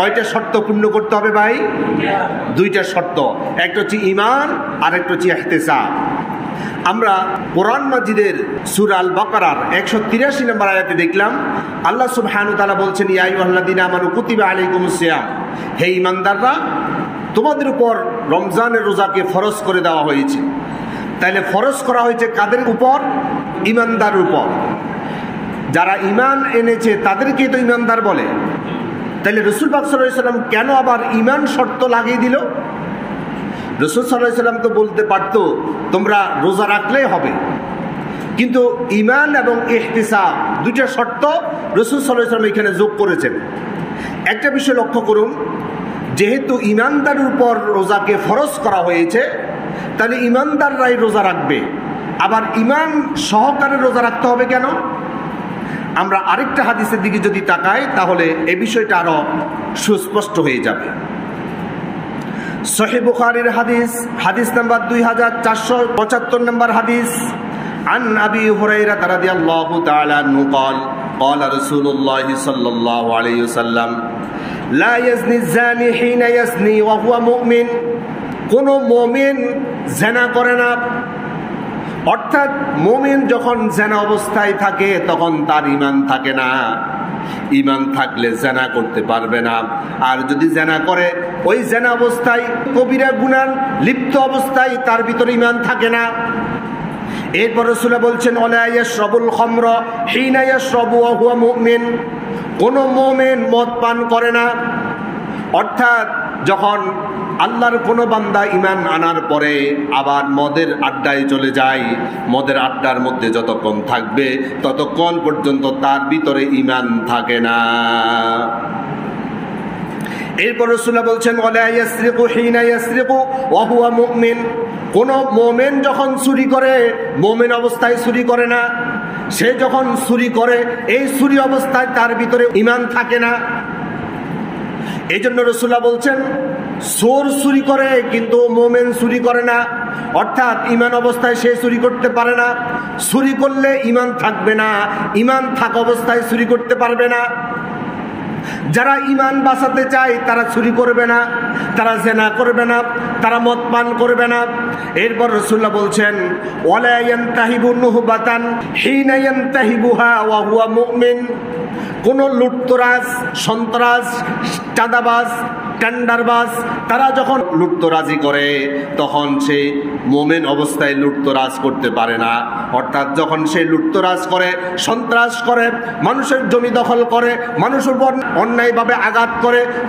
কয়টা শর্ত পূর্ণ করতে হবে ভাই? দুইটা শর্ত। একটা হচ্ছে ইমান আর একটা হচ্ছে এহতেসা আমরা কোরআন মাজিদের সুর আল বকরার একশো তিরাশি নম্বর আয়াতে দেখলাম, আল্লাহ সুবহানু তালা বলছেন ইয়াই আল্লাদিন আমার কুতিবা আলাইকুম সিয়াম। হে ইমানদাররা তোমাদের উপর রমজানের রোজাকে ফরজ করে দেওয়া হয়েছে। তাইলে ফরজ করা হয়েছে কাদের উপর? ইমানদার উপর। যারা ইমান এনেছে তাদেরকে তো ইমানদার বলে। তাহলে রসুল পাক সাল্লাম কেন আবার ইমান শর্ত লাগিয়ে দিল? রসুল সাল্লাহ সাল্লাম তো বলতে পারতো, তোমরা রোজা রাখলেই হবে। কিন্তু ইমান এবং ইহতিসাব দুইটা শর্ত রসুল সাল্লাহ সাল্লাম এখানে যোগ করেছেন। একটা বিষয় লক্ষ্য করুন, যেহেতু ইমানদারের উপর রোজাকে ফরজ করা হয়েছে, তাহলে ইমানদাররাই রোজা রাখবে। আবার ইমান সহকারে রোজা রাখতে হবে কেন? আমরা আরেকটা হাদিসের দিকে যদি তাকাই তাহলে এ বিষয়টা আরো সুস্পষ্ট হয়ে যাবে সহি বুখারির হাদিস হাদিস নাম্বার দুই হাজার চারশো পঁচাত্তর নম্বর হাদিস عن أبي هريرة رضي الله تعالى عنه قال قال رسول الله صلى الله عليه وسلم لا يزني الزاني حين يزني وهو مؤمن কোন মমিন জেনা করে না অর্থাৎ মোমেন যখন জেনা অবস্থায় থাকে, তখন তার ইমান থাকে না। ইমান থাকলে জেনা করতে পারবে না। আর যদি জেনা করে, ওই জেনা অবস্থায় কবিরা গুনার লিপ্ত অবস্থায় তার ভিতরে ইমান থাকে না। এরপর রসুলা বলছেন সবুল খমর হিনায়াসরবু হুয়া মুমিন। কোন মোমেন মদ পান করে না। অর্থাৎ যখন আল্লাহর কোনো বান্দা ইমান আনার পরে আবার মদের আড্ডায় চলে যায়, মদের আড্ডার মধ্যে যতক্ষণ থাকবে ততক্ষণ পর্যন্ত তার ভিতরে ইমান থাকে না। এরপর রসুল্লাহ বলছেন কোন মোমেন যখন চুরি করে, মোমেন অবস্থায় চুরি করে না। সে যখন চুরি করে, এই চুরি অবস্থায় তার ভিতরে ইমান থাকে না। এই জন্য রসুল্লাহ বলছেন সোর চুরি করে, কিন্তু মোমেন চুরি করে না। অর্থাৎ ইমান অবস্থায় সে চুরি করতে পারে না। চুরি করলে ইমান থাকবে না। ইমান থাক অবস্থায় চুরি করতে পারবে না। যারা ইমান বাঁচাতে চায়, তারা চুরি করবে না, তারা জেনা করবে না, তারা মদ পান করবে না। এরপর রসুল্লাহ বলছেন ওয়ালায়ান তাহিবু নুহবাতান হিনায়ান তাহিবুহা ওয়া হুয়া মুমিন। কোন লুটতরাজ সন্ত্রাস চাঁদাবাজ টেন্ডারবাজ তারা যখন লুটতরাজি করে, তখন সে মোমেন অবস্থায় লুটতরাজ করতে পারে না। অর্থাৎ যখন সে লুটতরাজ করে, সন্ত্রাস করে, মানুষের জমি দখল করে, মানুষের উপর অন্যায়ভাবে আঘাত করে